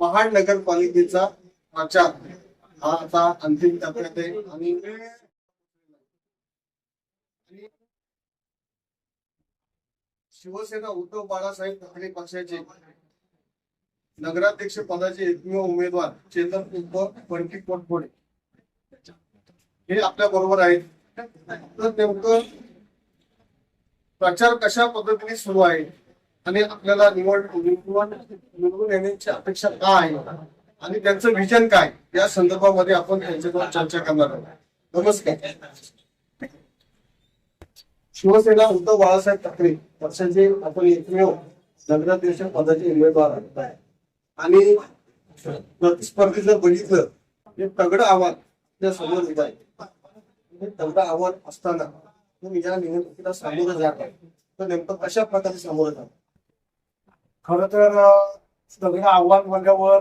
महाड नगरपालिकेचा प्रचार हा आता अंतिम टप्प्यात आहे. आणि शिवसेना उद्धव बाळासाहेब ठाकरे पक्षाचे नगराध्यक्ष पदाचे एकमेव उमेदवार चेतन उद्धव बंटी पोटफोडे हे आपल्या बरोबर आहेत. तर नेमकं प्रचार कशा पद्धतीने सुरू आहे? आणि आपल्याला निवड निवडून निवडून येण्याची अपेक्षा काय आहे? आणि त्यांचं विजन काय? या संदर्भामध्ये आपण त्यांच्याकडून चर्चा करणार आहोत. नमस्कार. शिवसेना उद्धव बाळासाहेब ठाकरे पक्षाचे आपण एकमेव नगराध्यक्ष पदाचे उमेदवार आणि प्रतिस्पर्धी जर बघितलं हे तगडं आव्हान त्या समोर येत आहे. तगड तगडं आव्हान असताना तुम्ही या निवडणुकीला सामोरं जात आहे तर नेमकं कशा प्रकारे सामोरं जात खर तर सगळं आव्हान म्हणल्यावर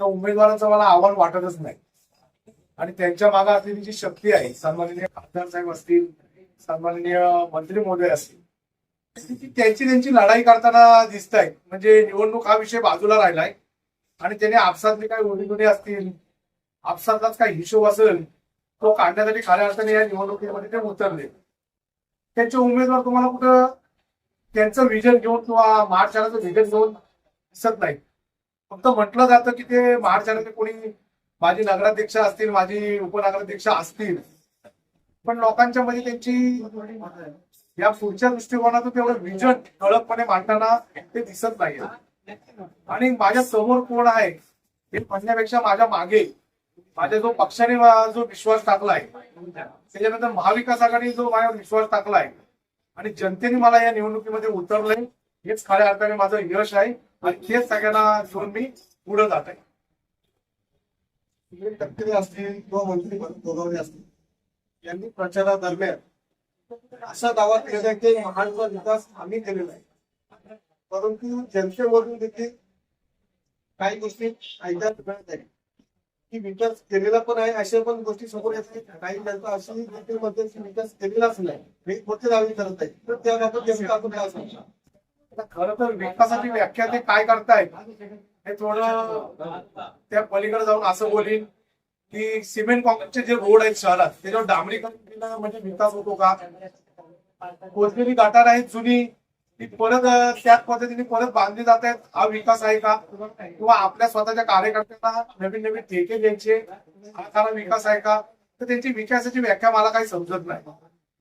उमेदवारांचं उमेदवाराचं मला आव्हान वाटतच नाही. आणि त्यांच्या मागे असलेली जी शक्ती आहे सन्माननीय खासदार साहेब असतील सन्माननीय मंत्री महोदय असतील त्यांची त्यांची लढाई करताना दिसत आहे म्हणजे निवडणूक हा विषय बाजूला राहिलाय. आणि त्याने आपसातले काही उणीदुणी असतील आपसातलाच काही हिशोब असेल तो काढण्यासाठी खऱ्या अर्थाने या निवडणुकीमध्ये ते उतरले. त्यांचे उमेदवार तुम्हाला कुठं त्यांचं विजन घेऊन किंवा महाराष्ट्राचं विजन घेऊन दिसत नाही. फक्त म्हटलं जातं की ते महाराष्ट्राचे कोणी माझी नगराध्यक्ष असतील माझी उपनगराध्यक्ष असतील. पण लोकांच्या मध्ये त्यांची या पुढच्या दृष्टिकोनातून तेवढं विजन ठळकपणे मांडताना ते दिसत नाही. आणि माझ्यासमोर कोण आहे हे म्हणण्यापेक्षा माझ्या मागे माझ्या जो पक्षाने जो विश्वास टाकलाय त्याच्यानंतर महाविकास आघाडी जो माझ्यावर विश्वास टाकलाय आणि जनतेने मला या निवडणुकीमध्ये उतरलंय. हेच खऱ्या अर्थाने माझं यश आहे. आणि तेच सगळ्यांना घेऊन मी पुढे जात आहे. टक्करी असतील किंवा मंत्री गोगावले असतील यांनी प्रचारादरम्यान असा दावा केलेला की महाडचा विकास आम्ही केलेला आहे. परंतु जनतेमधून देखील काही गोष्टी ऐकायला मिळत आहेत की विकास केलेला पण आहे अशा पण गोष्टी समोर येत आहेत काही जनता अशी गोष्टी मध्ये विकास केलेलाच नाही. हे कोणते दावे करत आहे तर त्याबाबत नेमकं आपण काय खरं तर विकासाची व्याख्या ते काय करतायत हे थोडं त्या पलीकडे जाऊन असं बोलीन की सिमेंट कॉन्क्रीटचे जे रोड आहेत शहरात त्याच्यावर डांबरीकरण केलं म्हणजे विकास होतो का? कोथबिरी गाठार आहेत जुनी ती परत त्याच पद्धतीने परत बांधली जात आहेत. हा विकास आहे का? किंवा आपल्या स्वतःच्या कार्यकर्त्यांना नवीन नवीन ठेके द्यायचे? हा खरा विकास आहे का? तर त्यांची विकासाची व्याख्या मला काही समजत नाही.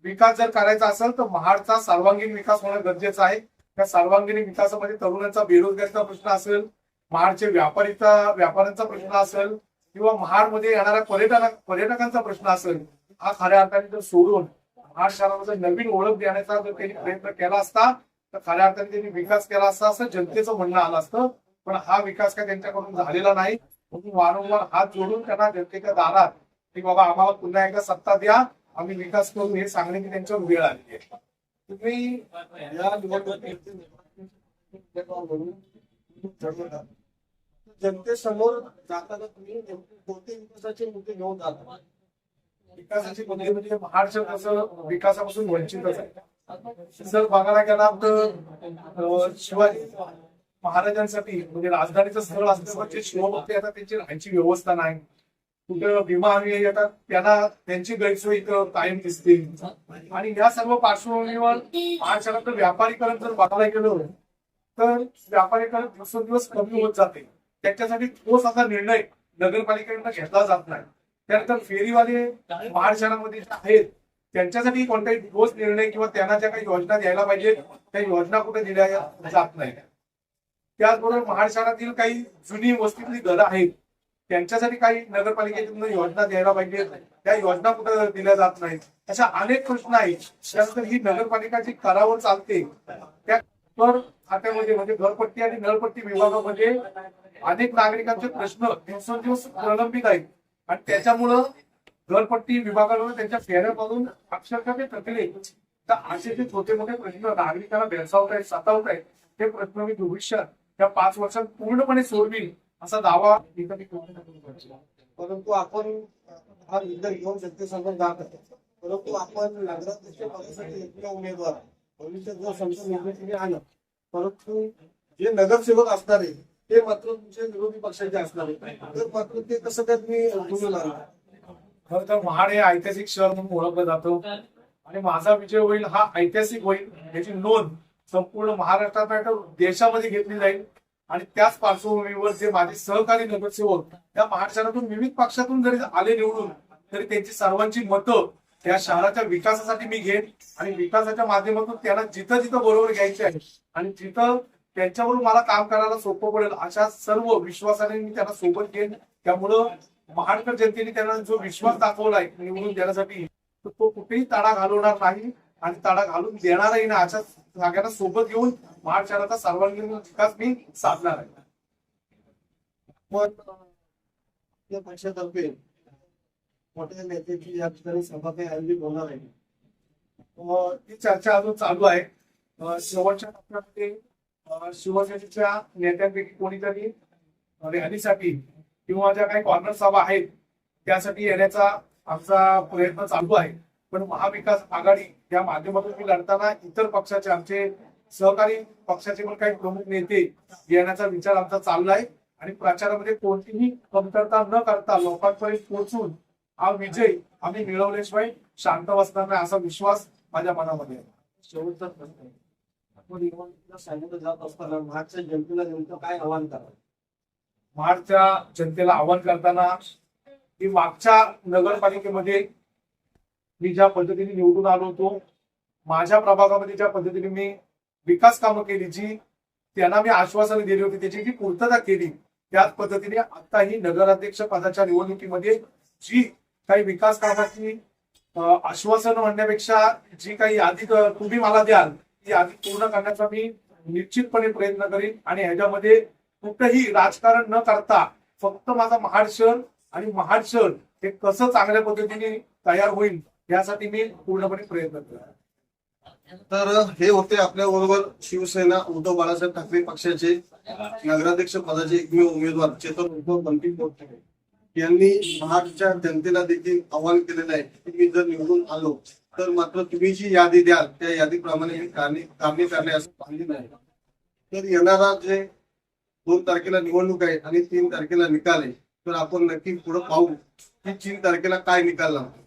विकास जर करायचा असेल तर महाडचा सर्वांगीण विकास होणं गरजेचं आहे. त्या सर्वांगीण विकासामध्ये तरुणांचा बेरोजगारीचा प्रश्न असेल महाडचे व्यापारीचा व्यापाऱ्यांचा प्रश्न असेल किंवा महाडमध्ये येणाऱ्या पर्यटना पर्यटकांचा प्रश्न असेल हा खऱ्या अर्थाने जर सोडून महाड शहरामध्ये नवीन ओळख देण्याचा जर त्यांनी प्रयत्न केला असता तर खऱ्या अर्थाने त्यांनी विकास केला असता असं जनतेचं म्हणणं आलं असतं. पण हा विकास काय त्यांच्याकडून झालेला नाही. म्हणून वारंवार हात जोडून त्यांना जनतेच्या दारात की बाबा आम्हाला पुन्हा एकदा सत्ता द्या. आम्ही विकास करू. हे सांगण्याची त्यांच्यावर वेळ आली आहे. तुम्ही या निवडणुकीत जनतेसमोर जाताना तुम्ही कोणते विकासाचे मुद्दे घेऊन जाता? विकासाची मुद्दे म्हणजे महाराष्ट्र कसं विकासापासून वंचितच आहे. जर बघायला गेला तर शिवाजी महाराजांसाठी म्हणजे राजधानीचं स्थळ असल्यावर जे शिवभक्ती येतात त्यांची राहायची व्यवस्था नाही. कुठं भीमा अनुयायी येतात त्यांना त्यांची गैरसोय इथं कायम दिसते. आणि या सर्व पार्श्वभूमीवर महाराष्ट्रातलं व्यापारीकरण जर बघायला गेलं तर व्यापारीकरण दिवसेंदिवस कमी होत जाते. त्याच्यासाठी ठोस असा निर्णय नगरपालिकेकडनं घेतला जात नाही. त्यानंतर फेरीवाले महाराष्ट्रामध्ये आहेत त्यांच्यासाठी कोणताही ठोस निर्णय किंवा त्यांना ज्या काही योजना द्यायला पाहिजेत त्या योजना कुठे दिल्या जात नाही त्याचबरोबर महाराष्ट्रातील काही जुनी वस्तीतली घरं आहेत त्यांच्यासाठी काही नगरपालिकेतून योजना द्यायला पाहिजे त्या योजना कुठे दिल्या जात नाहीत? अशा अनेक प्रश्न आहेत. त्यानंतर ही नगरपालिका जी करावर चालते. त्या कर खात्यामध्ये म्हणजे घरपट्टी आणि नळपट्टी विभागामध्ये अनेक नागरिकांचे प्रश्न दिवसेंदिवस प्रलंबित आहेत. आणि त्याच्यामुळं दरपट्टी विभागावर त्यांच्या फेऱ्यामधून अक्षरशः ते थकले. तर असे जे छोटे मोठे प्रश्न नागरिकांना भेडसावत आहेत सतावत आहेत ते प्रश्न मी भविष्यात त्या पाच वर्षात पूर्णपणे सोडवील असा दावा परंतु आपण हा निर्णय घेऊन जनतेसमोर जात आहे परंतु आपण नगराध्यक्ष पदासाठी उमेदवार भविष्यात जर समजा निर्णय आलं परंतु जे नगरसेवक असणारे ते मात्र तुमच्या विरोधी पक्षाचे असणार. तर मात्र ते कसं काय तुम्ही खरं तर महाड हे ऐतिहासिक शहर म्हणून ओळखलं जातं. आणि माझा विजय होईल हा ऐतिहासिक होईल याची नोंद संपूर्ण महाराष्ट्रात नाही तर देशामध्ये घेतली जाईल. आणि त्याच पार्श्वभूमीवर जे माझे सहकारी नगरसेवक त्या महाराष्ट्रातून विविध पक्षातून जरी आले निवडून तरी त्यांची सर्वांची मतं त्या शहराच्या विकासासाठी मी घेईन. आणि विकासाच्या माध्यमातून त्यांना जिथं जिथं बरोबर घ्यायचे आहे आणि जिथं त्यांच्यावरून मला काम करायला सोपं पडेल अशा सर्व विश्वासाने मी त्यांना सोबत घेईन. त्यामुळं महाडकर जनतेने त्यांना जो विश्वास दाखवलाय निवडून देण्यासाठी तो कुठेही ताडा घालवणार नाही आणि ताडा घालून देणारही नाही. अशा जागांना सोबत घेऊन महाड शहराचा सर्वांगीण विकास मी साधणार आहे. पण पक्षातर्फे मोठ्या नेत्याची या ठिकाणी सभा काही आयोजित होणार आहे ती चर्चा अजून चालू आहे. शेवटच्या टप्प्यामध्ये शिवसेनेच्या नेत्यांपैकी कोणीतरी रॅलीसाठी किंवा ज्या काही कॉर्नर सभा आहेत त्यासाठी येण्याचा आमचा प्रयत्न चालू आहे. पण महाविकास आघाडी या माध्यमातून मी लढताना इतर पक्षाचे आमचे सहकारी पक्षाचे पण काही प्रमुख नेते येण्याचा विचार आमचा चाललाय आणि प्रचारामध्ये कोणतीही कमतरता न करता लोकांपर्यंत पोहोचून हा विजय आम्ही मिळवल्याशिवाय शांत बसणार नाही असा विश्वास माझ्या मनामध्ये आहे. शेवटचा प्रश्न आहे. आपण निवडणुकीला सामोरं जात असताना मागच्या जनतेला नेमकं काय आव्हान करावं? महाडच्या जनतेला आवाहन करताना की मागच्या नगरपालिकेमध्ये मी ज्या पद्धतीने निवडून आलो होतो माझ्या प्रभागामध्ये ज्या पद्धतीने मी विकास कामं केली जी त्यांना मी आश्वासनं दिली होती त्याची जी पूर्तता केली त्याच पद्धतीने आता ही नगराध्यक्ष पदाच्या निवडणुकीमध्ये जी काही विकास कामाची आश्वासन म्हणण्यापेक्षा जी काही यादी तुम्ही मला द्याल ती यादी पूर्ण करण्याचा मी निश्चितपणे प्रयत्न करीन आणि ह्याच्यामध्ये कुठंही राजकारण न करता फक्त माझा महाड शहर आणि महाड शहर हे कसं चांगल्या पद्धतीने तयार होईल यासाठी मी पूर्णपणे प्रयत्न केला तर हे होते आपल्या बरोबर शिवसेना उद्धव बाळासाहेब ठाकरे पक्षाचे नगराध्यक्ष पदाचे एकमेव उमेदवार चेतन उद्धव बंकिम यांनी महाडच्या जनतेला देखील आव्हान केलेलं आहे की मी जर निवडून आलो तर मात्र तुम्ही जी यादी द्याल त्या यादीप्रमाणे मी कामे करणे असं पाहिजे नाही तर येणारा जे दोन तारखेला निवडणूक आहे आणि तीन तारखेला निकाल आहे. तर आपण नक्की पुढे पाहू की तीन तारखेला काय निकाल लागतो.